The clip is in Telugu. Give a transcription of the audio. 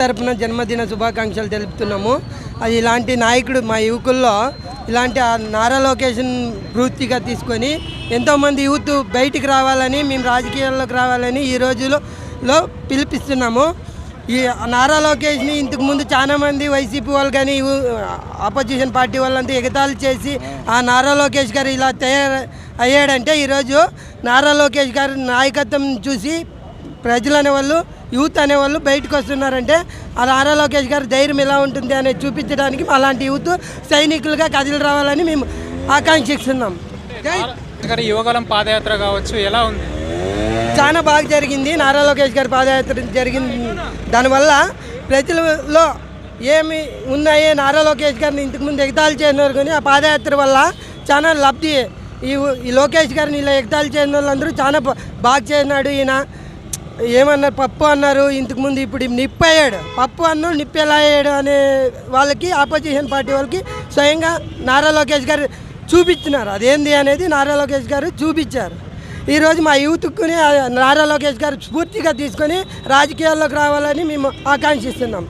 తరపున జన్మదిన శుభాకాంక్షలు తెలుపుతున్నాము. అది ఇలాంటి నాయకుడు మా యువకుల్లో ఇలాంటి ఆ నారా లొకేషన్ పూర్తిగా తీసుకొని ఎంతోమంది యూత్ బయటికి రావాలని మేము రాజకీయాల్లోకి రావాలని ఈ రోజులో పిలిపిస్తున్నాము. ఈ నారా లోకేష్ని ఇంతకు ముందు వైసీపీ వాళ్ళు కానీ ఆపోజిషన్ పార్టీ వాళ్ళంతా ఎగతాళి చేసి ఆ నారా లోకేష్ గారు ఇలా తయారు అయ్యాడంటే ఈరోజు నారా లోకేష్ గారి నాయకత్వం చూసి ప్రజలనే వాళ్ళు యూత్ అనేవాళ్ళు బయటకు వస్తున్నారంటే ఆ నారా లోకేష్ గారి ధైర్యం ఎలా ఉంటుంది అనేది చూపించడానికి అలాంటి యూత్ సైనికులుగా కదిలి రావాలని మేము ఆకాంక్షిస్తున్నాం. యువగలం పాదయాత్ర కావచ్చు ఎలా ఉంది? చాలా బాగా జరిగింది. నారా లోకేష్ గారి పాదయాత్ర జరిగింది. దానివల్ల ప్రజలలో ఏమి ఉన్నాయో నారా లోకేష్ గారిని ఇంతకుముందు ఎగతాళి చేసినారు కానీ ఆ పాదయాత్ర వల్ల చాలా లబ్ధి ఈ లోకేష్ గారిని ఇలా ఎగతాళి చేసిన వాళ్ళందరూ చాలా బాగా చేసినాడు ఈయన. ఏమన్నారు? పప్పు అన్నారు. ఇంతకుముందు ఇప్పుడు నిప్పు అయ్యాడు పప్పు అన్ను నిప్పు ఎలా అయ్యాడు అనే వాళ్ళకి ఆపోజిషన్ పార్టీ వాళ్ళకి స్వయంగా నారా లోకేష్ గారు చూపించినారు. అదేంది అనేది నారా లోకేష్ గారు చూపించారు. ఈరోజు మా యూత్కుని నారా లోకేష్ గారు స్ఫూర్తిగా తీసుకొని రాజకీయాల్లోకి రావాలని మేము ఆకాంక్షిస్తున్నాం.